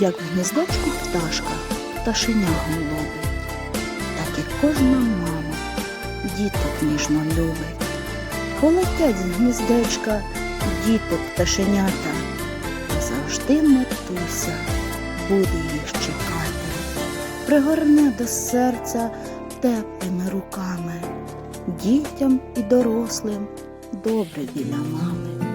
Як в гніздечку пташка пташеня голубить, так і кожна мама діток ніжно любить. Полетять з гніздечка діток пташенята, завжди матуся буде їх чекати, пригорне до серця теплими руками, дітям і дорослим добре біля мами.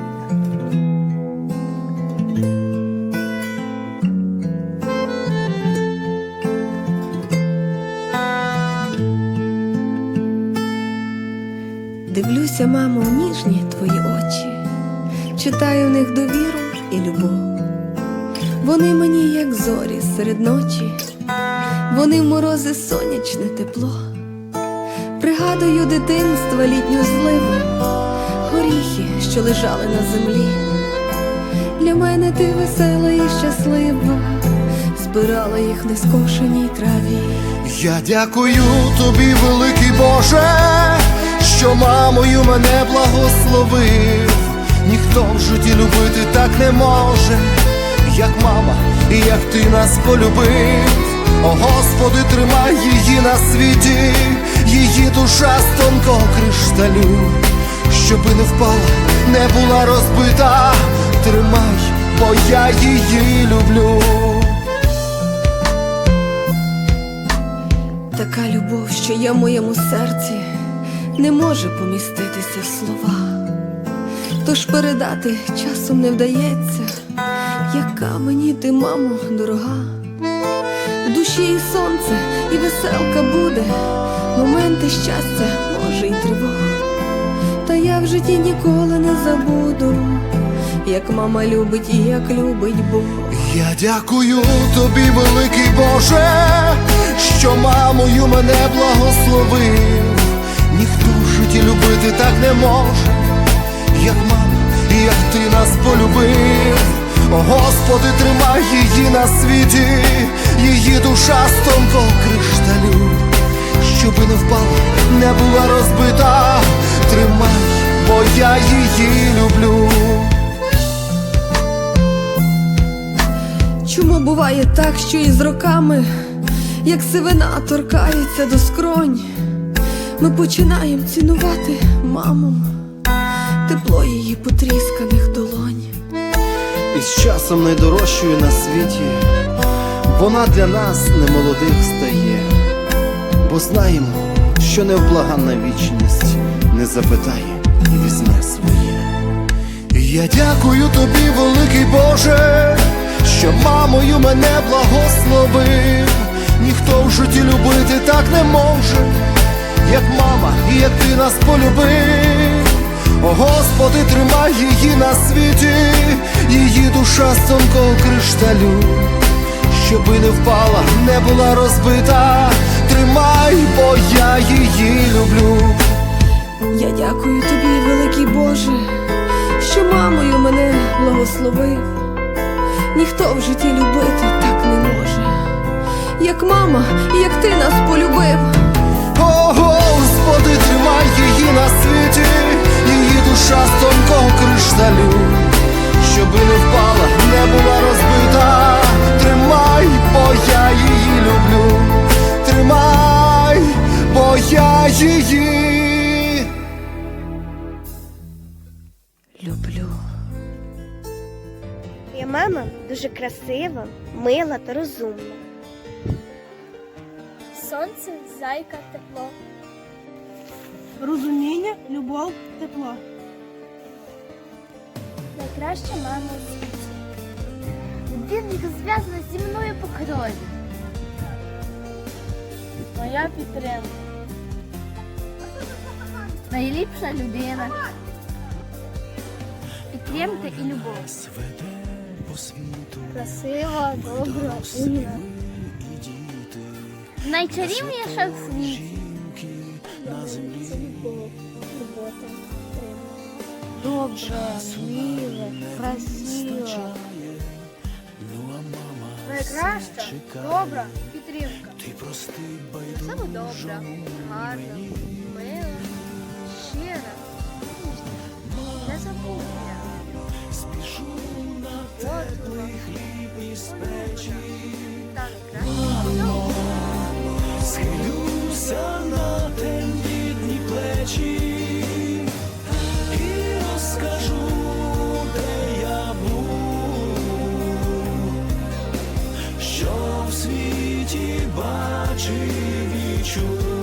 Дивлюся, мамо, ніжні твої очі, читаю в них довіру і любов. Вони мені, як зорі серед ночі, вони в морози сонячне тепло. Пригадую дитинства літню зливу, горіхи, що лежали на землі. Для мене ти весела і щаслива, збирала їх в нескошеній траві. Я дякую тобі, великий Боже, що мамою мене благословив. Ніхто в житті любити так не може, як мама, і як ти нас полюбив. О Господи, тримай її на світі, її душа з тонкого кришталю, щоби не впала, не була розбита. Тримай, бо я її люблю. Така любов, що є в моєму серці, не може поміститися в слова. Тож передати часом не вдається, яка мені ти, мамо, дорога. В душі і сонце, і веселка буде, моменти щастя, може, й тривога. Та я в житті ніколи не забуду, як мама любить і як любить Бог. Я дякую тобі, великий Боже, що мамою мене благословив. Ніхто в житті любити так не може, як мама, і як ти нас полюбив. О Господи, тримай її на світі, її душа з тонкого кришталю, щоби не впала, не була розбита. Тримай, бо я її люблю. Чому буває так, що із роками, як сивина торкається до скронь, ми починаємо цінувати маму, тепло її потрісканих долонь. І з часом найдорожчою на світі, вона для нас немолодих стає, бо знаємо, що невблаганна вічність не запитає і візьме своє. Я дякую тобі, великий Боже, що мамою мене благословив. Ніхто в житті любити так не може, як мама, і як ти нас полюбив. О Господи, тримай її на світі, її душа з тонкого кришталю, щоби не впала, не була розбита. Тримай, бо я її люблю. Я дякую тобі, великий Боже, що мамою мене благословив. Ніхто в житті любити так не може, як мама, і як ти нас душа з тонкого кришталю, щоби не впала, не була розбита. Тримай, бо я її люблю. Тримай, бо я її. Люблю. Моя мама дуже красива, мила та розумна. Сонце, зайка, тепло. Розуміння, любов, тепло. Найкраща мама у світі. Людина зв'язана зі мною по крові. Моя підтримка. Найліпша людина. Підтримка і любов. Красива, добра, умна. Найчарівніша в світі. Добра, мила, красива. Найкраща, добра, підтримка. Саме добра, гарна, гарно, щира, бачив і чув.